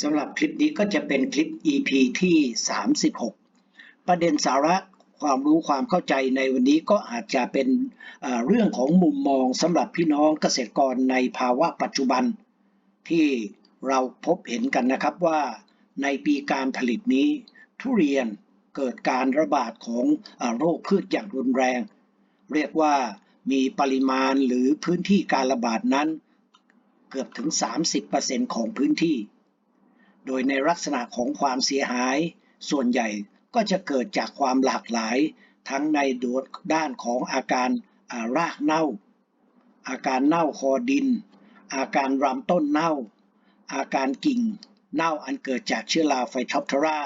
สำหรับคลิปนี้ก็จะเป็นคลิป EP ที่ 36 ประเด็นสาระความรู้ความเข้าใจในวันนี้ก็อาจจะเป็นเรื่องของมุมมองสำหรับพี่น้องเกษตรกรในภาวะปัจจุบัน ที่เราพบเห็นกันนะครับว่าในปีการผลิตนี้ ทุเรียนเกิดการระบาดของอโรคพืชอย่างรุนแรง เรียกว่ามีปริมาณหรือพื้นที่การระบาดนั้น เกือบถึง 30%ของพื้นที่ โดยในลักษณะของความเสียหาย ส่วนใหญ่ก็จะเกิดจากความหลากหลาย ทั้งในด้านของอาการารากเน่า อาการเน่าคอดิน อาการรำต้นเน่า อาการกิ่ง เน่าอันเกิดจากเชื้อราไฟทอปทรา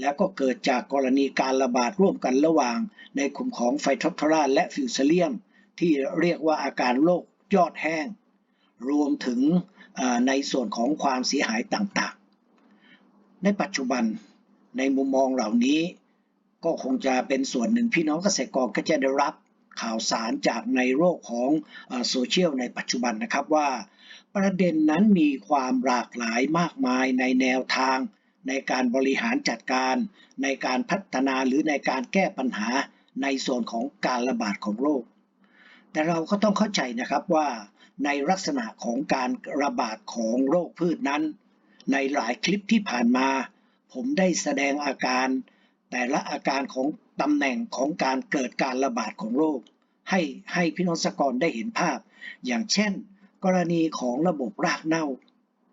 แล้วก็เกิดจากกรณีการระบาดร่วมกันระหว่าง ในกลุ่มของไฟทอปทราและฟิวเซเลียม ที่เรียกว่าอาการโรคยอดแห้ง รวมถึงในส่วนของความเสียหายต่างๆ ในปัจจุบันในมุมมองเหล่านี้ ก็คงจะเป็นส่วนหนึ่งพี่น้องเกษตรกรก็จะได้รับข่าวสารจากในโลกของโซเชียลในปัจจุบันนะครับว่า ประเด็นนั้นมีความหลากหลายมากมายในแนวทาง ในการบริหารจัดการ ในการพัฒนาหรือในการแก้ปัญหาในส่วนของการระบาดของโรคแต่เราก็ต้องเข้าใจนะครับว่าในลักษณะของการระบาดของโรคพืชนั้น ในหลายคลิปที่ผ่านมา ผมได้แสดงอาการ แต่ละอาการของตำแหน่งของการเกิดการระบาดของโรค ให้ให้พี่น้องสกรได้เห็นภาพ อย่างเช่น กรณีของระบบรากเน่า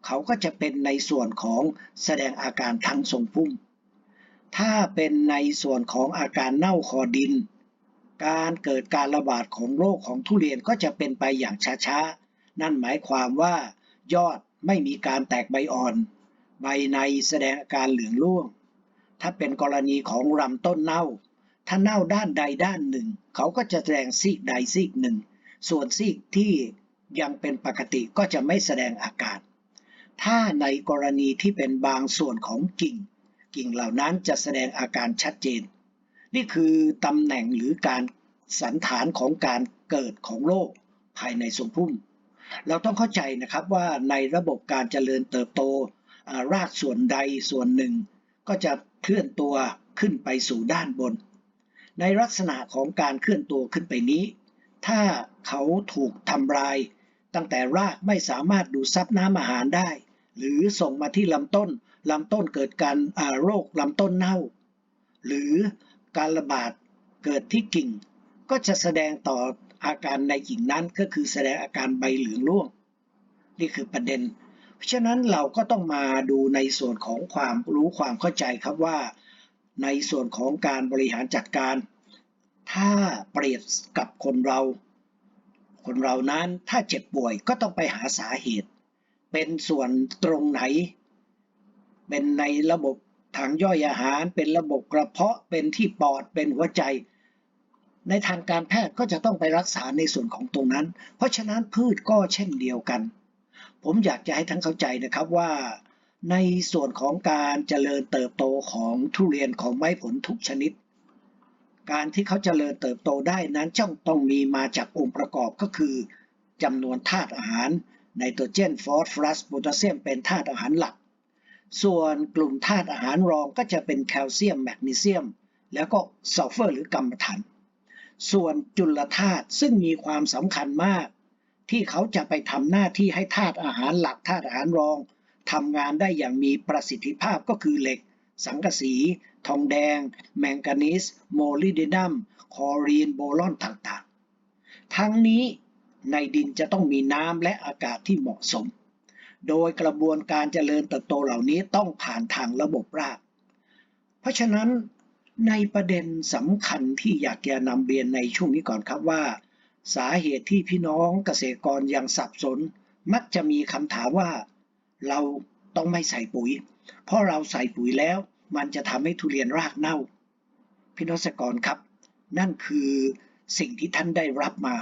เขาก็จะเป็นในส่วนของแสดงอาการทางทรงพุ่ม ถ้าเป็นในส่วนของอาการเน่าคอดิน การเกิดการระบาดของโรคของทุเรียนก็จะเป็นไปอย่างช้าๆ นั่นหมายความว่ายอด ไม่มีการแตกใบอ่อน ใบในแสดงอาการเหลืองร่วง ถ้าเป็นกรณีของลำต้นเน่า ถ้าเน่าด้านใดด้านหนึ่ง เขาก็จะแสดงซีกใดซีกหนึ่ง ส่วนซีกที่ยังเป็นปกติก็จะไม่แสดงอาการ ถ้าในกรณีที่เป็นบางส่วนของกิ่ง กิ่งเหล่านั้นจะแสดงอาการชัดเจน นี่คือตำแหน่งหรือการสันฐานของการเกิดของโรคภายในทรงพุ่ม เราต้องเข้าใจนะครับว่าในระบบการเจริญเติบโตรากส่วนใดส่วนหนึ่ง ก็จะเคลื่อนตัวขึ้นไปสู่ด้านบน ในลักษณะของการเคลื่อนตัวขึ้นไปนี้ ถ้าเขาถูกทำลาย ตั้งแต่รากไม่สามารถดูดซับน้ำอาหารได้ หรือส่งมาที่ลำต้นลำต้นเกิดการโรคลำต้นเน่า หรือการระบาดเกิดที่กิ่ง ก็จะแสดงต่อ อาการในกิ่งนั้นก็คือแสดงอาการใบเหลืองร่วง นี่คือประเด็น เพราะฉะนั้นเราก็ต้องมาดูในส่วนของความรู้ความเข้าใจครับว่า ในส่วนของการบริหารจัดการ ถ้าเปรียบกับคนเรา คนเรานั้นถ้าเจ็บป่วยก็ต้องไปหาสาเหตุ เป็นส่วนตรงไหน เป็นในระบบทางย่อยอาหาร เป็นระบบกระเพาะเป็นที่ปอดเป็นหัวใจ ในทางการแพทย์ก็จะต้องไปรักษาในส่วนของตรงนั้น เพราะฉะนั้นพืชก็เช่นเดียวกัน ผมอยากจะให้ทั้งเข้าใจนะครับว่า ในส่วนของการเจริญเติบโตของทุเรียนของไม้ผลทุกชนิด การที่เขาเจริญเติบโตได้นั้นจ้องต้องมีมาจากองค์ประกอบก็คือจำนวนธาตุอาหารไนโตรเจนฟอสฟอรัสโพแทสเซียมเป็นธาตุอาหารหลัก ส่วนกลุ่มธาตุอาหารรองก็จะเป็นแคลเซียม แมกนีเซียม แล้วก็ซัลเฟอร์หรือกัมมันถัน ส่วนจุลธาตุซึ่งมีความสำคัญมาก ที่เขาจะไปทำหน้าที่ให้ธาตุอาหารหลักธาตุอาหารรองทำงานได้อย่างมีประสิทธิภาพก็คือเหล็ก สังกะสี ทองแดง แมงกานีสโมลิเดนัม คอรีนโบรอนต่างๆ ทั้งนี้ในดินจะต้องมีน้ำและอากาศที่เหมาะสม โดยกระบวนการเจริญเติบโตเหล่านี้ต้องผ่านทางระบบราก เพราะฉะนั้น ในประเด็นสำคัญที่อยากจะนำเรียนในช่วงนี้ก่อนครับว่า สาเหตุที่พี่น้องเกษตรกรยังสับสน มักจะมีคำถามว่า เราต้องไม่ใส่ปุ๋ย เพราะเราใส่ปุ๋ยแล้ว มันจะทำให้ทุเรียนรากเน่า พี่น้องเกษตรกรครับ นั่นคือสิ่งที่ท่านได้รับมา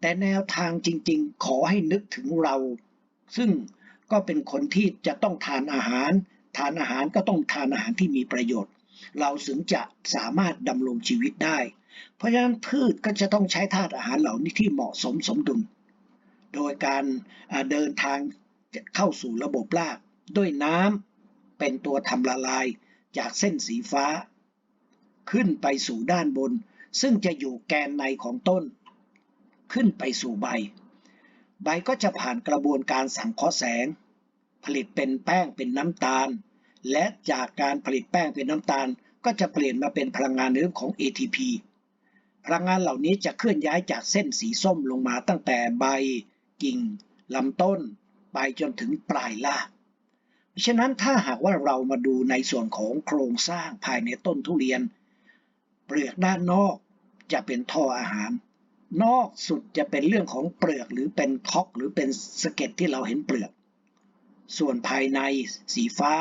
แต่แนวทางจริง ๆ ขอให้นึกถึงเรา ซึ่งก็เป็นคนที่จะต้องทานอาหาร ทานอาหารก็ต้องทานอาหารที่มีประโยชน์ เราถึงจะสามารถดำรงชีวิตได้ เพราะฉะนั้นพืชก็จะต้องใช้ธาตุอาหารเหล่านี้ที่เหมาะสมสมดุล โดยการเดินทางเข้าสู่ระบบราก ด้วยน้ำเป็นตัวทำละลายจากเส้นสีฟ้า ขึ้นไปสู่ด้านบน ซึ่งจะอยู่แกนในของต้น ขึ้นไปสู่ใบ ใบก็จะผ่านกระบวนการสังเคราะห์แสง ผลิตเป็นแป้งเป็นน้ำตาล และจากการผลิตแป้งเป็นน้ำตาล ก็จะเปลี่ยนมาเป็นพลังงานในเรื่องของ ATP พลังงานเหล่านี้จะเคลื่อนย้ายจากเส้นสีส้มลงมาตั้งแต่ใบ กิ่งลำต้น ไปจนถึงปลายรากเพราฉะนั้นถ้าหากว่าเรามาดูในส่วนของโครงสร้างภายในต้นทุเรียน เปลือกด้านนอกจะเป็นท่ออาหาร นอกสุดจะเป็นเรื่องของเปลือกหรือเป็นท็อกหรือเป็นสเก็ดที่เราเห็นเปลือก ส่วนภายในสีฟ้า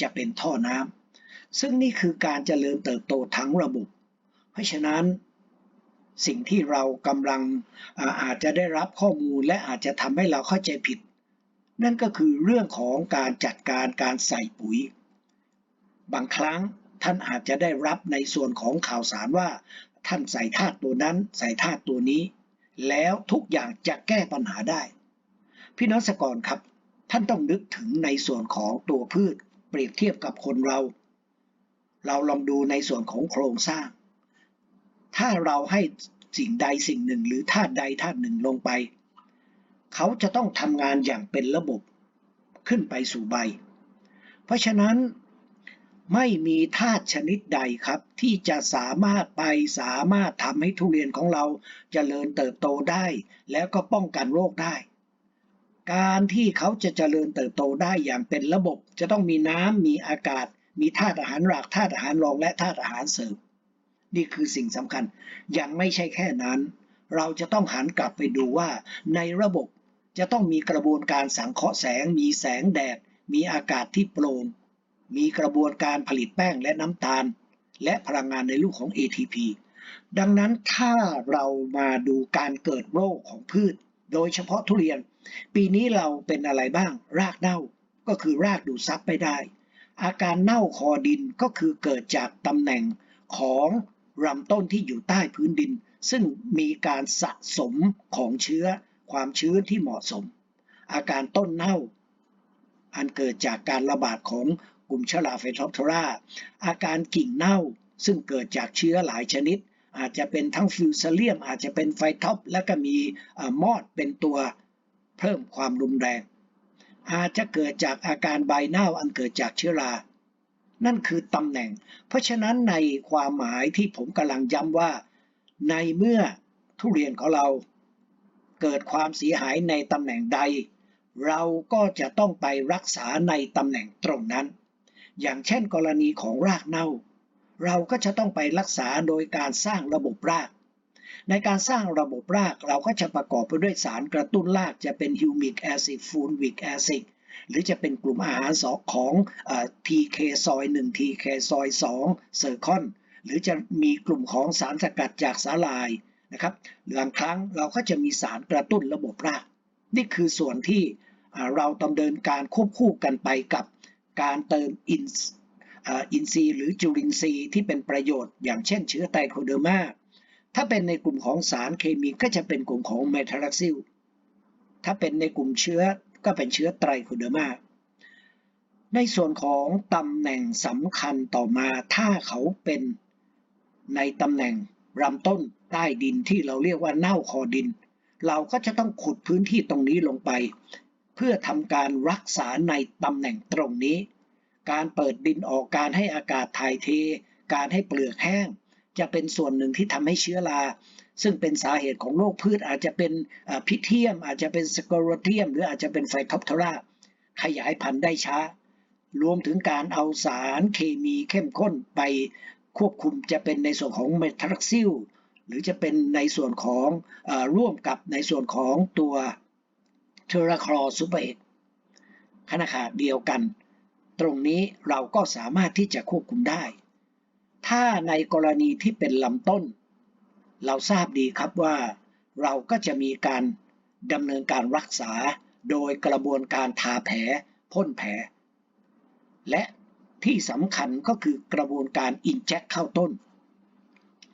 จะเป็นท่อน้ำซึ่งนี่คือการเจริญเติบโตทั้งระบบ เพราะฉะนั้นสิ่งที่เรากำลังอาอาจจะได้รับข้อมูลและอาจจะทำให้เราเข้าใจผิด นั่นก็คือเรื่องของการจัดการการใส่ปุ๋ย บางครั้งท่านอาจจะได้รับในส่วนของข่าวสารว่า ท่านใส่ธาตุตัวนั้นใส่ธาตุตัวนี้ แล้วทุกอย่างจะแก้ปัญหาได้ พี่น้องสกรครับ ท่านต้องนึกถึงในส่วนของตัวพืช เปรียบเทียบกับคนเรา เราลองดูในส่วนของโครงสร้าง ถ้าเราให้สิ่งใดสิ่งหนึ่งหรือธาตุใดธาตุหนึ่งลงไป เขาจะต้องทำงานอย่างเป็นระบบขึ้นไปสู่ใบ เพราะฉะนั้นไม่มีธาตุชนิดใดครับ ที่จะสามารถไปสามารถทำให้ทุเรียนของเราจเจริญเติบโตได้ แล้วก็ป้องกันโรคได้ การที่เขาจะเจริญเติบโตได้อย่างเป็นระบบ จะต้องมีน้ำมีอากาศ มีธาตุอาหารหลักธาตุอาหารรองและธาตุอาหารเสริม นี่คือสิ่งสำคัญ ยังไม่ใช่แค่นั้น เราจะต้องหันกลับไปดูว่า ในระบบจะต้องมีกระบวนการสังเคราะห์แสง มีแสงแดด มีอากาศที่โปร่งมีกระบวนการผลิตแป้งและน้ำตาล และพลังงานในรูปของ ATP ดังนั้นถ้าเรามาดูการเกิดโรคของพืช โดยเฉพาะทุเรียน ปีนี้เราเป็นอะไรบ้าง รากเน่าก็คือรากดูดซับไม่ได้ อาการเน่าคอดินก็คือเกิดจากตำแหน่งของลำต้นที่อยู่ใต้พื้นดิน ซึ่งมีการสะสมของเชื้อความชื้นที่เหมาะสม อาการต้นเน่า อันเกิดจากการระบาดของกลุ่มเชื้อราไฟทอปทราอาการกิ่งเน่าซึ่งเกิดจากเชื้อหลายชนิด อาจจะเป็นทั้งฟิวซเลียม อาจจะเป็นไฟท็อป และก็มีมอดเป็นตัวเพิ่มความรุนแรง อาจจะเกิดจากอาการใบเน่าอันเกิดจากเชื้อรา นั่นคือตำแหน่ง เพราะฉะนั้นในความหมายที่ผมกำลังย้ำว่า ในเมื่อทุเรียนของเรา เกิดความเสียหายในตำแหน่งใด เราก็จะต้องไปรักษาในตำแหน่งตรงนั้น อย่างเช่นกรณีของรากเน่า เราก็จะต้องไปรักษาโดยการสร้างระบบราก ในการสร้างระบบรากเราก็จะประกอบไปด้วยสารกระตุ้นรากจะเป็นฮิวมิกแอซิดฟูลวิกแอซิดหรือจะเป็นกลุ่มอาหารสองของ TK ซอย1 TK ซอย2เซอร์คอนหรือจะมีกลุ่มของสารสกัดจากสาลายนะครับบางครั้งเราก็จะมีสารกระตุ้นระบบราก นี่คือส่วนที่เราดำเนินการควบคู่กันไปกับการเติมอิน อินทรีย์หรือจุลินทรีย์ที่เป็นประโยชน์ อย่างเช่นเชื้อไตโคเดอร์มาถ้าเป็นในกลุ่มของสารเคมีก็จะเป็นกลุ่มของเมทาลักซิล ถ้าเป็นในกลุ่มเชื้อก็เป็นเชื้อไตรโคเดอร์มาในส่วนของตำแหน่งสำคัญต่อมาถ้าเขาเป็นในตำแหน่งลำต้นใต้ดินที่เราเรียกว่าเน่าคอดิน เราก็จะต้องขุดพื้นที่ตรงนี้ลงไป เพื่อทำการรักษาในตำแหน่งตรงนี้ การเปิดดินออกการให้อากาศถ่ายเท การให้เปลือกแห้ง จะเป็นส่วนหนึ่งที่ทำให้เชื้อรา ซึ่งเป็นสาเหตุของโรคพืชอาจจะเป็นพิเทียม อาจจะเป็นสกอโรเทียม หรืออาจจะเป็นไฟทอปทราขยายพันธุ์ได้ช้า รวมถึงการเอาสารเคมีเข้มข้นไปควบคุมจะเป็นในส่วนของเมทรักซิลหรือจะเป็นในส่วนของอร่วมกับในส่วนของตัวเทอราคลอซูเปอร์เอกขนาดเดียวกัน ตรงนี้เราก็สามารถที่จะควบคุมได้ ถ้าในกรณีที่เป็นลำต้น เราทราบดีครับว่า เราก็จะมีการดำเนินการรักษาโดยกระบวนการทาแผลพ่นแผล และที่สำคัญก็คือกระบวนการอินเจคเข้าต้น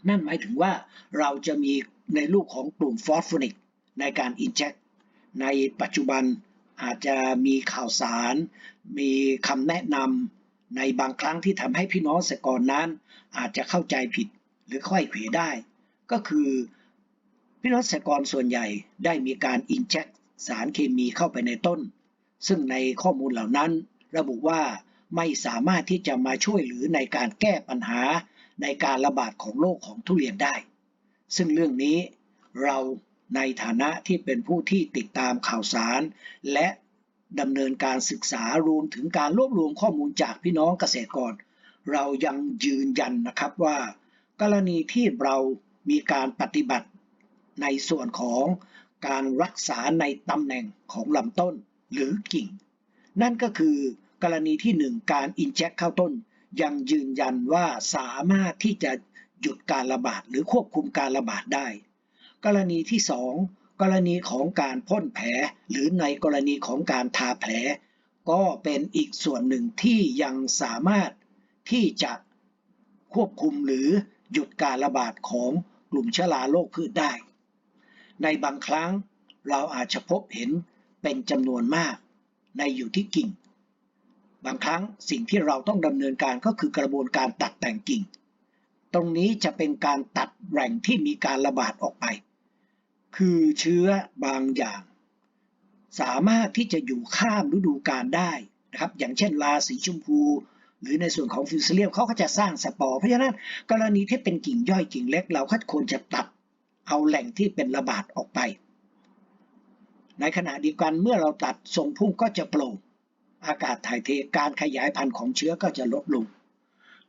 นั่นหมายถึงว่าเราจะมีในรูปของกลุ่มฟอสโฟนิกในการอินเจคในปัจจุบัน อาจจะมีข่าวสาร มีคำแนะนำในบางครั้งที่ทำให้พี่น้องเกษตรกรนั้น อาจจะเข้าใจผิดหรือค่อยเขวได้ ก็คือพี่น้องเกษตรกรส่วนใหญ่ได้มีการอินเจคสารเคมีเข้าไปในต้น ซึ่งในข้อมูลเหล่านั้น ระบุว่าไม่สามารถที่จะมาช่วยหรือในการแก้ปัญหาในการระบาดของโรคของทุเรียนได้ ซึ่งเรื่องนี้เรา ในฐานะที่เป็นผู้ที่ติดตามข่าวสาร และดำเนินการศึกษารวมถึงการรวบรวมข้อมูลจากพี่น้องเกษตรกร เรายังยืนยันนะครับว่า กรณีที่เรามีการปฏิบัติในส่วนของการรักษาในตำแหน่งของลำต้นหรือกิ่ง นั่นก็คือกรณีที่ 1 การอินเจคเข้าต้น ยังยืนยันว่าสามารถที่จะหยุดการระบาดหรือควบคุมการระบาดได้ กรณีที่ 2 กรณีของการพ่นแผล หรือในกรณีของการทาแผล ก็เป็นอีกส่วนหนึ่งที่ยังสามารถที่จะควบคุมหรือหยุดการระบาดของกลุ่มเชื้อราโรคพืชได้ ในบางครั้งเราอาจจะพบเห็นเป็นจำนวนมากในอยู่ที่กิ่ง บางครั้งสิ่งที่เราต้องดำเนินการก็คือกระบวนการตัดแต่งกิ่ง ตรงนี้จะเป็นการตัดแหล่งที่มีการระบาดออกไป คือเชื้อบางอย่าง สามารถที่จะอยู่ข้ามฤดูกาลได้นะครับ อย่างเช่นราสีชมพู หรือในส่วนของฟิวซิเลียมเขาก็จะสร้างสปอร์ เพราะฉะนั้นกรณีที่เป็นกิ่งย่อยกิ่งเล็ก เราก็ควรจะตัดเอาแหล่งที่เป็นระบาดออกไป ในขณะเดียวกันเมื่อเราตัดทรงพุ่มก็จะโปร่งอากาศถ่ายเทการขยายพันธุ์ของเชื้อก็จะลดลง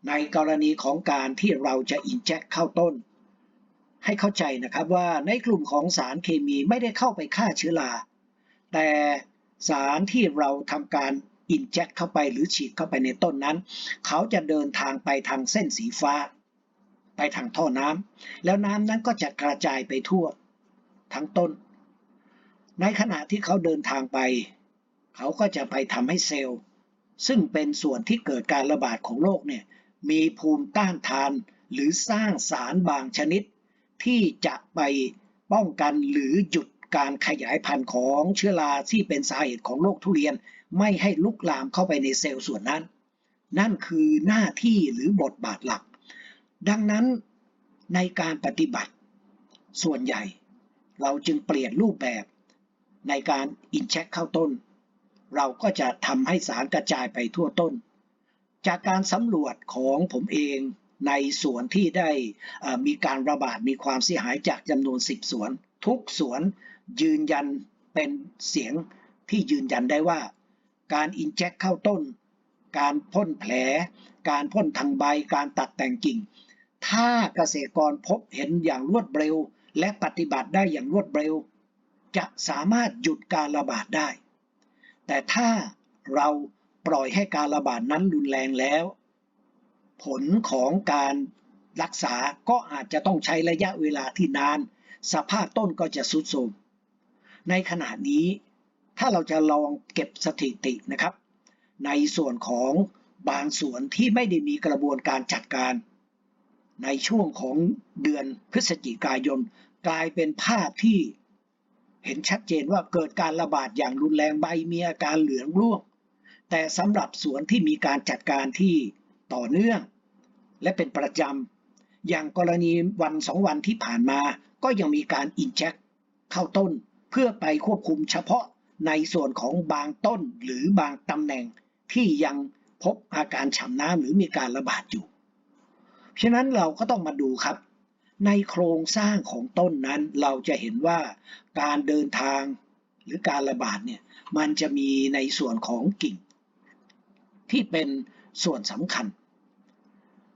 ในกรณีของการที่เราจะอินเจคเข้าต้น ให้เข้าใจนะครับว่าในกลุ่มของสารเคมีไม่ได้เข้าไปฆ่าเชื้อรา แต่สารที่เราทำการอินเจคเข้าไปหรือฉีดเข้าไปในต้นนั้น เขาจะเดินทางไปทางเส้นสีฟ้า ไปทางท่อน้ำแล้วน้ำนั้นก็จะกระจายไปทั่วทั้งต้น ในขณะที่เขาเดินทางไป เขาก็จะไปทำให้เซลล์ ซึ่งเป็นส่วนที่เกิดการระบาดของโรคเนี่ยมีภูมิต้านทานหรือสร้างสารบางชนิด ที่จะไปป้องกันหรือหยุดการขยายพันธุ์ของเชื้อราที่เป็นสาเหตุของโรคทุเรียน ไม่ให้ลุกลามเข้าไปในเซลล์ส่วนนั้น นั่นคือหน้าที่หรือบทบาทหลัก ดังนั้นในการปฏิบัติ ส่วนใหญ่ เราจึงเปลี่ยนรูปแบบในการอินเช็คเข้าต้น เราก็จะทำให้สารกระจายไปทั่วต้น จากการสำรวจของผมเอง ในสวนที่ได้มีการระบาดมีความเสียหายจากจำนวน 10 สวน ทุกสวนยืนยันเป็นเสียงที่ยืนยันได้ว่า การอินเจคเข้าต้น การพ่นแผล การพ่นทางใบการตัดแต่งกิ่ง ถ้าเกษตรกรพบเห็นอย่างรวดเร็ว และปฏิบัติได้อย่างรวดเร็ว จะสามารถหยุดการระบาดได้ แต่ถ้าเราปล่อยให้การระบาดนั้นรุนแรงแล้ว ผลของการรักษาก็อาจจะต้องใช้ระยะเวลาที่นาน สภาพต้นก็จะสุดโทรมในขณะนี้ถ้าเราจะลองเก็บสถิตินะครับ ในส่วนของบางส่วนที่ไม่ได้มีกระบวนการจัดการ ในช่วงของเดือนพฤศจิกายน กลายเป็นภาพที่เห็นชัดเจนว่าเกิดการระบาดอย่างรุนแรงใบมีอาการเหลืองร่วง แต่สำหรับสวนที่มีการจัดการที่ ต่อเนื่อง และเป็นประจำ อย่างกรณีวันสองวันที่ผ่านมาก็ยังมีการอินเจคเข้าต้นเพื่อไปควบคุมเฉพาะในส่วนของบางต้นหรือบางตำแหน่งที่ยังพบอาการฉ่ำน้ำหรือมีการระบาดอยู่ ฉะนั้นเราก็ต้องมาดูครับ ในโครงสร้างของต้นนั้นเราจะเห็นว่าการเดินทางหรือการระบาดเนี่ยมันจะมีในส่วนของกิ่ง ที่เป็น ส่วนสำคัญ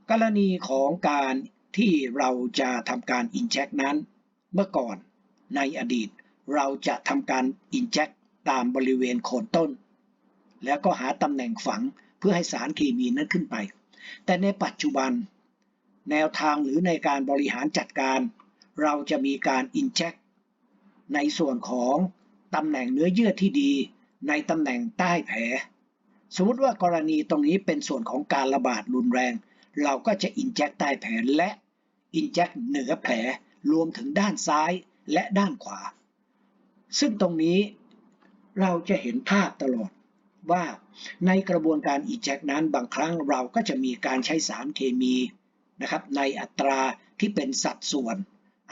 กรณีของการที่เราจะทำการอินเจคนั้น เมื่อก่อนในอดีตเราจะทำการอินเจคตามบริเวณโคนต้น แล้วก็หาตำแหน่งฝังเพื่อให้สารเคมีนั้นขึ้นไป แต่ในปัจจุบัน แนวทางหรือในการบริหารจัดการ เราจะมีการอินเจคในส่วนของตำแหน่งเนื้อเยื่อที่ดีในตำแหน่งใต้แผล สมมติว่ากรณีตรงนี้เป็นส่วนของการระบาดรุนแรง เราก็จะอินเจคใต้แผลและอินเจคเหนือแผลรวมถึงด้านซ้ายและด้านขวา ซึ่งตรงนี้เราจะเห็นภาพตลอดว่าในกระบวนการอีแจ็คนั้นบางครั้งเราก็จะมีการใช้สารเคมีนะครับในอัตราที่เป็นสัดส่วน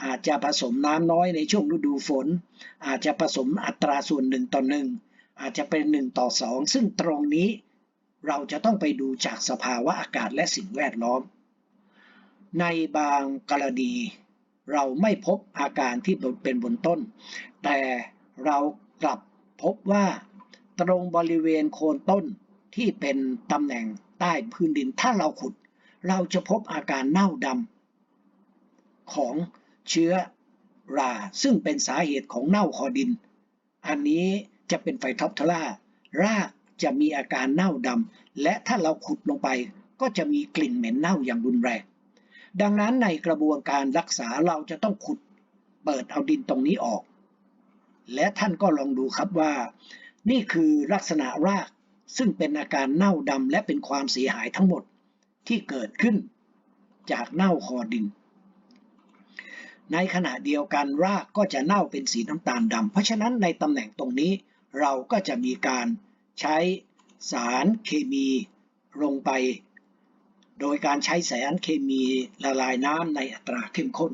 อาจจะผสมน้ำน้อยในช่วงฤดูฝน อาจจะผสมอัตราส่วนหนึ่งต่อหนึ่ง อาจจะเป็นหนึ่งต่อสองซึ่งตรงนี้เราจะต้องไปดูจากสภาวะอากาศและสิ่งแวดล้อม ในบางกรณี เราไม่พบอาการที่เป็นบนต้น แต่เรากลับพบว่าตรงบริเวณโคนต้นที่เป็นตำแหน่งใต้พื้นดินถ้าเราขุด เราจะพบอาการเน่าดำของเชื้อราซึ่งเป็นสาเหตุของเน่าคอดิน อันนี้ จะเป็นไฟท็อปทลารากจะมีอาการเน่าดำและถ้าเราขุดลงไปก็จะมีกลิ่นเหม็นเน่าอย่างรุนแรง ดังนั้นในกระบวนการรักษาเราจะต้องขุดเปิดเอาดินตรงนี้ออก และท่านก็ลองดูครับว่า นี่คือลักษณะรากซึ่งเป็นอาการเน่าดำและเป็นความเสียหายทั้งหมดที่เกิดขึ้นจากเน่าคอดิน ในขณะเดียวกันรากก็จะเน่าเป็นสีน้ำตาลดำเพราะฉะนั้นในตำแหน่งตรงนี้ เราก็จะมีการใช้สารเคมีลงไป โดยการใช้สารเคมีละลายน้ำในอัตราเข้มข้น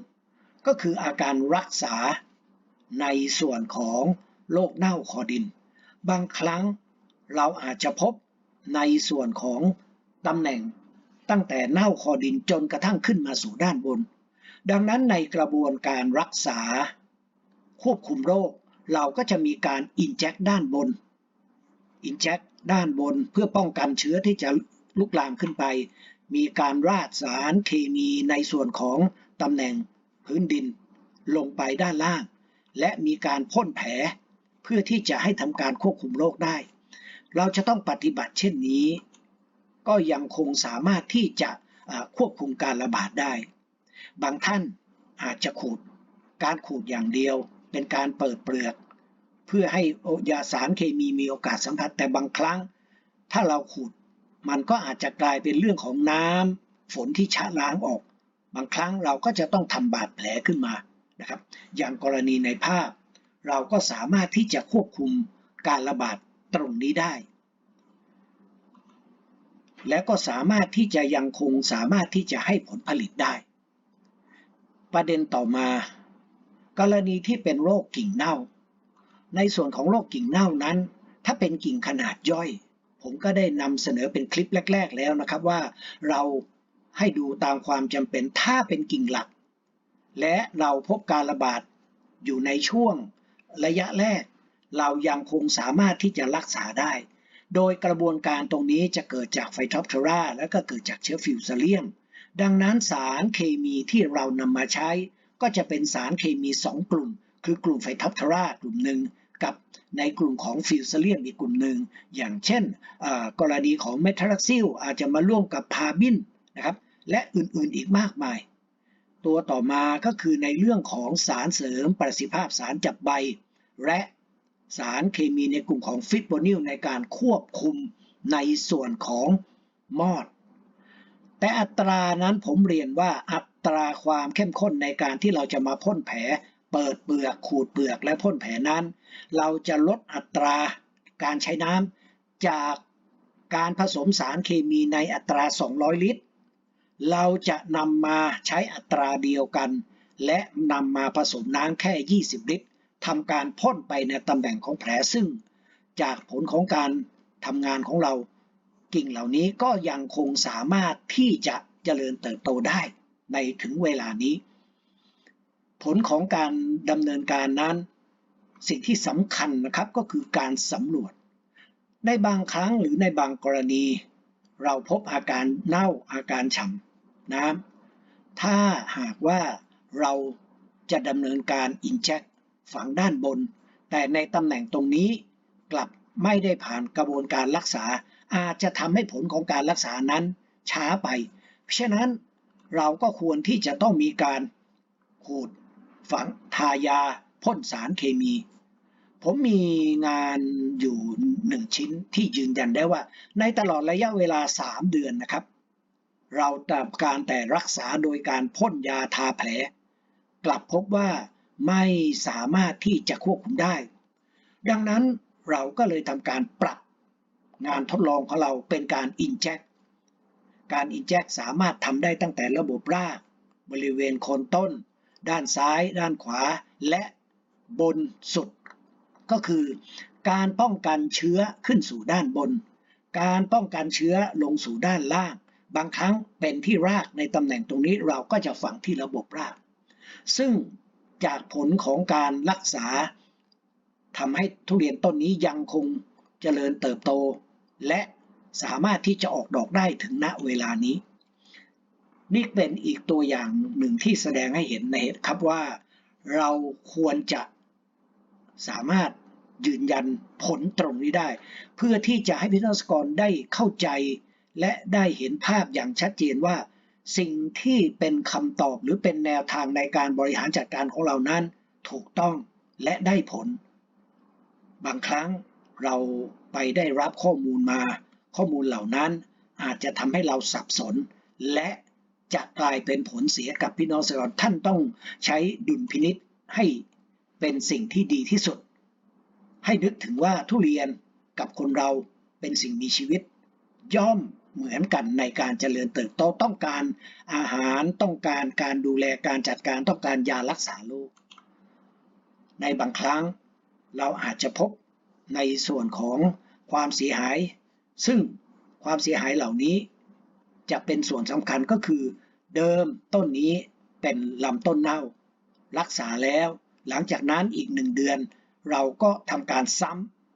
ก็คืออาการรักษาในส่วนของโรคเน่าคอดิน บางครั้งเราอาจจะพบในส่วนของตำแหน่งตั้งแต่เน่าคอดินจนกระทั่งขึ้นมาสู่ด้านบน ดังนั้นในกระบวนการรักษา ควบคุมโรค เราก็จะมีการอินเจคด้านบนอินเจคด้านบนเพื่อป้องกันเชื้อที่จะลุกลามขึ้นไป มีการราดสารเคมีในส่วนของตำแหน่งพื้นดินลงไปด้านล่าง และมีการพ่นแผลเพื่อที่จะให้ทำการควบคุมโรคได้ เราจะต้องปฏิบัติเช่นนี้ ก็ยังคงสามารถที่จะควบคุมการระบาดได้ บางท่านอาจจะขูดการขูดอย่างเดียว เป็นการเปิดเปลือก เพื่อให้ยาสารเคมีมีโอกาสสัมผัสแต่บางครั้ง ถ้าเราขูดมันก็อาจจะกลายเป็นเรื่องของน้ำฝนที่ชะล้างออก บางครั้งเราก็จะต้องทำบาดแผลขึ้นมานะครับ อย่างกรณีในภาพ เราก็สามารถที่จะควบคุมการระบาดตรงนี้ได้ และก็สามารถที่จะยังคงสามารถที่จะให้ผลผลิตได้ ประเด็นต่อมา กรณีที่เป็นโรคกิ่งเน่า ในส่วนของโรคกิ่งเน่านั้น ถ้าเป็นกิ่งขนาดย่อย ผมก็ได้นำเสนอเป็นคลิปแรก ๆ แล้วนะครับว่าเราให้ดูตามความจำเป็นถ้าเป็นกิ่งหลัก และเราพบการระบาดอยู่ในช่วงระยะแรก เรายังคงสามารถที่จะรักษาได้ โดยกระบวนการตรงนี้จะเกิดจากไฟทอปเทราและก็เกิดจากเชื้อฟิวซาเลียม ดังนั้นสารเคมีที่เรานำมาใช้ ก็จะเป็นสารเคมี 2 กลุ่ม คือกลุ่มไฟท็อปเทรากลุ่มหนึ่งกับในกลุ่มของฟิวซเลียมอีกกลุ่มหนึ่ง อย่างเช่น กรณีของเมทารักซิลอาจจะมาร่วมกับพาบินนะครับและอื่นๆอีกมากมาย ตัวต่อมาก็คือในเรื่องของสารเสริมประสิทธิภาพสารจับใบ และสารเคมีในกลุ่มของฟิบโบนิลในการควบคุมในส่วนของมอด แต่อัตรานั้นผมเรียนว่าอั ตราความเข้มข้นในการที่เราจะมาพ่นแผล เปิดเปลือกขูดเปลือกและพ่นแผลนั้น เราจะลดอัตราการใช้น้ำจากการผสมสารเคมีในอัตรา 200 ลิตร เราจะนำมาใช้อัตราเดียวกัน และนำมาผสมน้ำแค่ 20 ลิตรทำการพ่นไปในตำแหน่งของแผลซึ่ง จากผลของการทำงานของเรา กิ่งเหล่านี้ก็ยังคงสามารถที่จะเจริญเติบโตได้ ในถึงเวลานี้ ผลของการดำเนินการนั้น สิ่งที่สำคัญนะครับก็คือการสำรวจ ในบางครั้งหรือในบางกรณี เราพบอาการเน่าอาการฉ่ำน้ำถ้าหากว่าเราจะดำเนินการอินเจคฝังด้านบน แต่ในตำแหน่งตรงนี้กลับไม่ได้ผ่านกระบวนการรักษา อาจจะทำให้ผลของการรักษานั้นช้าไป เพราะฉะนั้น เราก็ควรที่จะต้องมีการขูดฝังทายาพ่นสารเคมี ผมมีงานอยู่หนึ่งชิ้นที่ยืนยันได้ว่า ในตลอดระยะเวลา 3 เดือนนะครับ เราทำการแต่รักษาโดยการพ่นยาทาแผล กลับพบว่าไม่สามารถที่จะควบคุมได้ ดังนั้นเราก็เลยทำการปรับงานทดลองของเราเป็นการอินแจก การอินแจกสามารถทำได้ตั้งแต่ระบบราก บริเวณโคนต้น ด้านซ้าย ด้านขวา และบนสุด ก็คือการป้องกันเชื้อขึ้นสู่ด้านบน การป้องกันเชื้อลงสู่ด้านล่าง บางครั้งเป็นที่รากในตำแหน่งตรงนี้เราก็จะฝังที่ระบบราก ซึ่งจากผลของการรักษาทำให้ทุเรียนต้นนี้ยังคงเจริญเติบโต และ สามารถที่จะออกดอกได้ถึงณเวลานี้ นี่เป็นอีกตัวอย่างหนึ่งที่แสดงให้เห็นในครับว่า เราควรจะสามารถยืนยันผลตรงนี้ได้ เพื่อที่จะให้พิทักษกรได้เข้าใจ และได้เห็นภาพอย่างชัดเจนว่า สิ่งที่เป็นคำตอบหรือเป็นแนวทางในการบริหารจัดการของเรานั้น ถูกต้องและได้ผล บางครั้งเราไปได้รับข้อมูลมา ข้อมูลเหล่านั้นอาจจะทำให้เราสับสน และจะกลายเป็นผลเสียกับพี่น้องเกษตรกรท่านต้องใช้ดุลพินิษให้เป็นสิ่งที่ดีที่สุด ให้นึกถึงว่าทุเรียนกับคนเราเป็นสิ่งมีชีวิต ย่อมเหมือนกันในการเจริญเติบโตต้องการอาหารต้องการการดูแลการจัดการต้องการยารักษาโรคในบางครั้งเราอาจจะพบในส่วนของความเสียหาย ซึ่งความเสียหายเหล่านี้จะเป็นส่วนสำคัญก็คือ เดิมต้นนี้เป็นลำต้นเน่า รักษาแล้ว หลังจากนั้นอีกหนึ่งเดือน เราก็ทำการซ้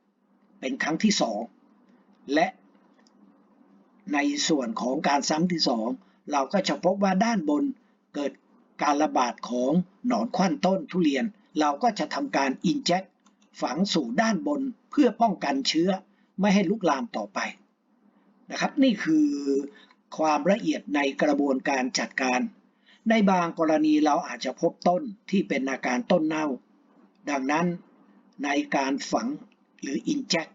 ำเป็นครั้งที่สองและในส่วนของการซ้ำที่สองเราก็จะพบว่าด้านบนเกิดการระบาดของหนอนควันต้นทุเรียน เราก็จะทำการอินเจ t ฝังสู่ด้านบนเพื่อป้องกันเชื้อ ไม่ให้ลุกลามต่อไปนะครับ นี่คือความละเอียดในกระบวนการจัดการ ในบางกรณีเราอาจจะพบต้นที่เป็นอาการต้นเน่า ดังนั้นในการฝังหรืออินเจ t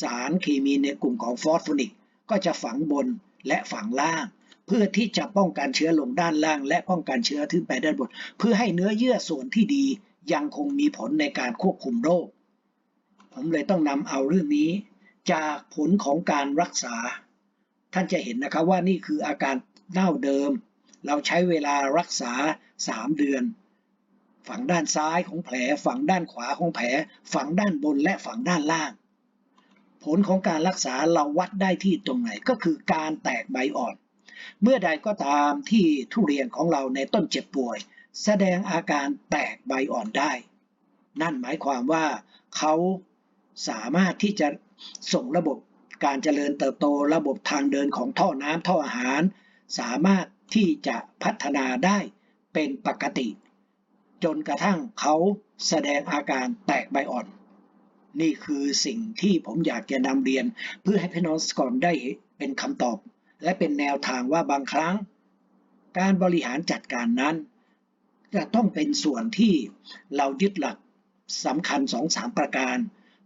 สารเคมีในกลุ่มของฟอสโฟนิกก็จะฝังบนและฝังล่าง เพื่อที่จะป้องกันเชื้อลงด้านล่าง และป้องกันเชื้อขึ้นไปด้านบน เพื่อให้เนื้อเยื่อส่วนที่ดียังคงมีผลในการควบคุมโรค ผมเลยต้องนำเอาเรื่องนี้ จากผลของการรักษา ท่านจะเห็นนะครับว่านี่คืออาการเน่าเดิม เราใช้เวลารักษา 3 เดือน ฝั่งด้านซ้ายของแผล ฝั่งด้านขวาของแผล ฝั่งด้านบนและฝั่งด้านล่าง ผลของการรักษาเราวัดได้ที่ตรงไหนก็คือการแตกใบอ่อน เมื่อใดก็ตามที่ทุเรียนของเราในต้นเจ็บป่วย แสดงอาการแตกใบอ่อนได้ นั่นหมายความว่าเขาสามารถที่จะ ส่งระบบการเจริญเติบโตระบบทางเดินของท่อน้ำท่ออาหาร สามารถที่จะพัฒนาได้เป็นปกติ จนกระทั่งเขาแสดงอาการแตกใบอ่อน นี่คือสิ่งที่ผมอยากจะนำเรียน เพื่อให้พี่น้องสกอรได้เป็นคำตอบ และเป็นแนวทางว่าบางครั้ง การบริหารจัดการนั้น จะต้องเป็นส่วนที่เรายึดหลักสำคัญสองสามประการ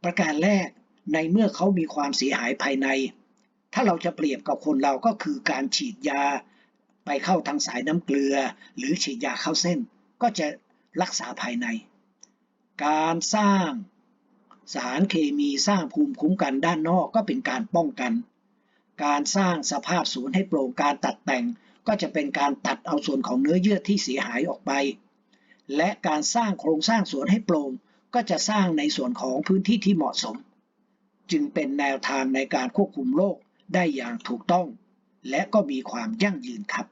ประการแรก ในเมื่อเขามีความเสียหายภายใน ถ้าเราจะเปรียบกับคนเราก็คือการฉีดยาไปเข้าทางสายน้ำเกลือ หรือฉีดยาเข้าเส้น ก็จะรักษาภายใน การสร้างสารเคมีสร้างภูมิคุ้มกันด้านนอกก็เป็นการป้องกัน การสร้างสภาพศูนย์ให้โปร่งการตัดแต่ง ก็จะเป็นการตัดเอาส่วนของเนื้อเยื่อที่เสียหายออกไป และการสร้างโครงสร้างสวนให้โปร่งก็จะสร้างในส่วนของพื้นที่ที่เหมาะสม จึงเป็นแนวทางในการควบคุมโรคได้อย่างถูกต้อง และก็มีความยั่งยืนครับ